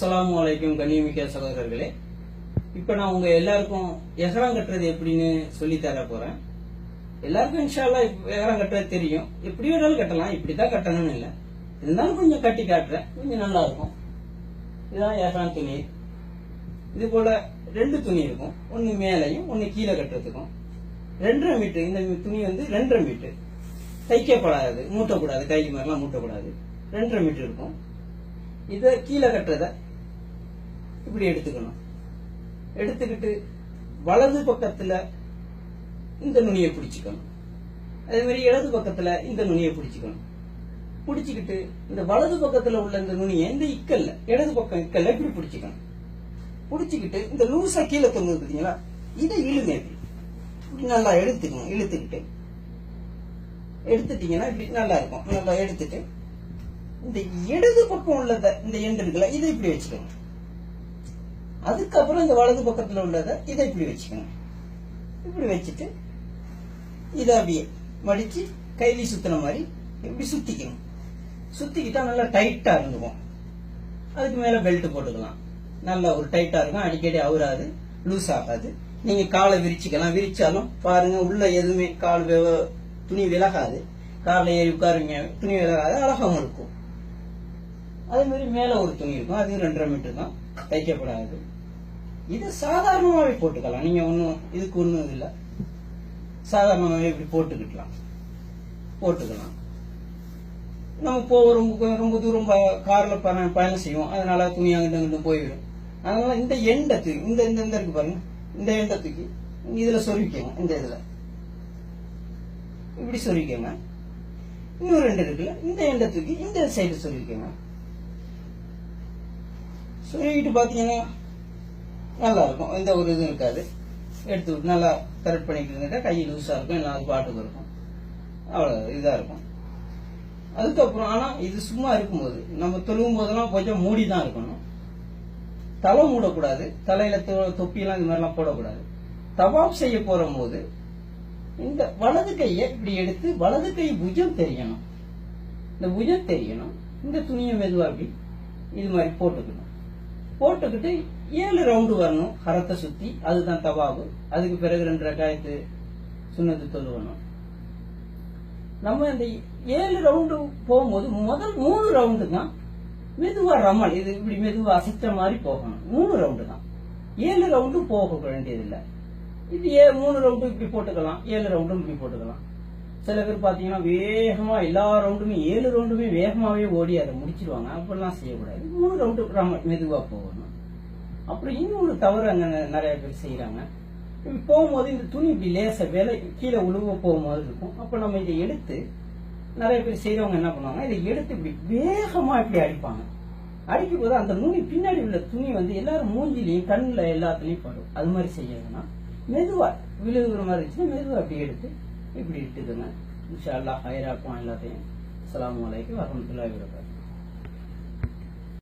அஸ்லாம் வலைக்கும் கண்ணியமிக்க சகோதரர்களே இப்ப நான் உங்க எல்லாருக்கும் எகரம் கட்டுறது எப்படின்னு சொல்லி தர போறேன். எல்லாருக்கும் இன்ஷால்லா எகரம் கட்டுறது தெரியும். எப்படி வேணாலும் கட்டலாம். இப்படிதான் கட்டணும்னு இல்லை. இருந்தாலும் கொஞ்சம் கட்டி காட்டுறேன். கொஞ்சம் நல்லா இருக்கும். இதுதான் எகரம் துணி. இது போல ரெண்டு துணி இருக்கும். ஒன்னு மேலையும் ஒன்னு கீழே கட்டுறதுக்கும். ரெண்டரை மீட்டர் இந்த துணி வந்து ரெண்டரை மீட்டர் தைக்கப்படாது. மூட்டக்கூடாது. கைக்கு மாதிரிலாம் மூட்டக்கூடாது. ரெண்டரை மீட்டர் இருக்கும். இதை கீழே கட்டுறத இப்படி எடுத்துக்கணும். எடுத்துக்கிட்டு வலது பக்கத்துல இந்த நுனியை பிடிச்சிக்கணும். அதே மாதிரி இடது பக்கத்துல இந்த நுனியை பிடிச்சிக்கணும். பிடிச்சிக்கிட்டு இந்த வலது பக்கத்துல உள்ள இந்த நுனியை இந்த இக்கல்ல இடது பக்கம் இக்கல்ல இப்படி பிடிச்சிக்கணும். பிடிச்சிக்கிட்டு இந்த லூசா கீழே தொங்குது பார்த்தீங்களா இதை இழுங்க இப்படி. இப்படி நல்லா எடுத்துக்கணும் இழுத்துக்கிட்டு. எடுத்துட்டீங்கன்னா இப்படி நல்லா இருக்கும். நல்லா எடுத்துட்டு இந்த இடது பக்கம் உள்ளத இந்த எண்டு இருக்குல்ல இதை இப்படி வச்சுக்கணும். அதுக்கப்புறம் இந்த வலது பக்கத்தில் உள்ளதை இதை இப்படி வச்சுக்கணும். இப்படி வச்சுட்டு இதை அப்படியே மடித்து கைலி சுத்தின மாதிரி இப்படி சுற்றிக்கணும் சுற்றிக்கிட்டா நல்லா டைட்டாக இருந்துக்கும். அதுக்கு மேலே பெல்ட் போட்டுக்கலாம். நல்லா ஒரு டைட்டாக இருக்கும். அடிக்கடி அவராது லூஸ் ஆகாது. நீங்கள் காலை விரிச்சுக்கலாம். விரிச்சாலும் பாருங்கள் உள்ள எதுவுமே கால் வெ- துணி விலகாது. காலில் ஏறி உட்காருங்க துணி விலகாது. அழகாகவும் இருக்கும். அதே மாதிரி மேலே ஒரு துணி இருக்கும். அது ரெண்டரை மீட்டர் தான். தைக்கப்படாது. இது சாதாரணமாகவே போட்டுக்கலாம். நீங்க ஒன்றும் இதுக்கு ஒன்றும் இல்லை. சாதாரணமாகவே இப்படி போட்டுக்கிட்டலாம். போட்டுக்கலாம். நம்ம போகிறோம் ரொம்ப ரொம்ப தூரம் காரில் பயணம் பயணம் செய்வோம். அதனால துணி அங்கிட்ட அங்கிட்டு போயிடும் அதனால இந்த எண்டை தூக்கி இந்த இந்த இந்த இருக்கு பாருங்க. இந்த எண்டை தூக்கி இதில் சொருவிக்கங்க இந்த இதுல. இப்படி சொருவிக்கங்க இன்னும் ரெண்டு இருக்குல்ல இந்த எண்டை தூக்கி இந்த சைடு சொருவிக்கங்க சொருவிட்டு பார்த்தீங்கன்னா நல்லா இருக்கும் எந்த ஒரு இதுவும் இருக்காது. எடுத்து விட்டு நல்லா கரெக்ட் பண்ணிக்கிட்டு கை லூஸாக இருக்கும். இல்லை அது பாட்டுக்கு இருக்கும். அவ்வளோ இதாக இருக்கும். அதுக்கப்புறம் ஆனால் இது சும்மா இருக்கும்போது நம்ம தொழுகும் போதெல்லாம் கொஞ்சம் மூடி தான் இருக்கணும். தலை மூடக்கூடாது. தலையில தொப்பியெல்லாம் இந்த மாதிரிலாம் போடக்கூடாது. தவாப் செய்ய போற போது இந்த வலது கையை இப்படி எடுத்து வலது கை புஜம் தெரியணும். இந்த புஜம் தெரியணும். இந்த துணியை மெதுவாக இப்படி இது மாதிரி போட்டுக்கணும். போட்டுக்கிட்டு ஏழு ரவுண்டு வரணும். ஹரத்தை சுற்றி அதுதான் தவாபு. அதுக்கு பிறகு ரெண்டு ரகாயத்து சுண்ணத்து தொழுவணும் நம்ம இந்த ஏழு ரவுண்டு போகும்போது முதல் மூணு ரவுண்டு தான் மெதுவா ரமல் இது இப்படி மெதுவா அசைச்ச மாதிரி போகணும். மூணு ரவுண்டு தான். ஏழு ரவுண்டும் போக வேண்டியதில்லை. இது ஏ மூணு ரவுண்டும் இப்படி போட்டுக்கலாம். ஏழு ரவுண்டும் இப்படி போட்டுக்கலாம். சில பேர் பாத்தீங்கன்னா வேகமா எல்லா ரவுண்டுமே ஏழு ரவுண்டுமே வேகமாவே ஓடி அதை முடிச்சிருவாங்க. அப்படிலாம் செய்யக்கூடாது. மூணு ரவுண்டு ரமல் மெதுவா போகணும். அப்புறம் இன்னொரு தவறு அங்க நிறைய பேர் செய்யறாங்க போகும்போது இந்த துணி இப்படி லேச வேலை கீழே உழுவ போகும்போது இருக்கும். அப்ப நம்ம இதை எடுத்து நிறைய பேர் செய்யறவங்க என்ன பண்ணுவாங்க? இதை எடுத்து இப்படி வேகமா இப்படி அடிப்பாங்க. அடிக்கும் போது அந்த நுனி பின்னாடி உள்ள துணி வந்து எல்லாரும் மூஞ்சிலையும் கண்ணில் எல்லாத்துலயும் படும். அது மாதிரி செய்யணும்னா மெதுவா விழுகுற மாதிரி இருந்துச்சுன்னா மெதுவா அப்படி எடுத்து இப்படி இட்டுதுங்க இன்ஷா அல்லாஹ் ஹைராக்கும் எல்லாத்தையும் அஸ்ஸலாமு அலைக்கும் வரமத்துல்லாஹி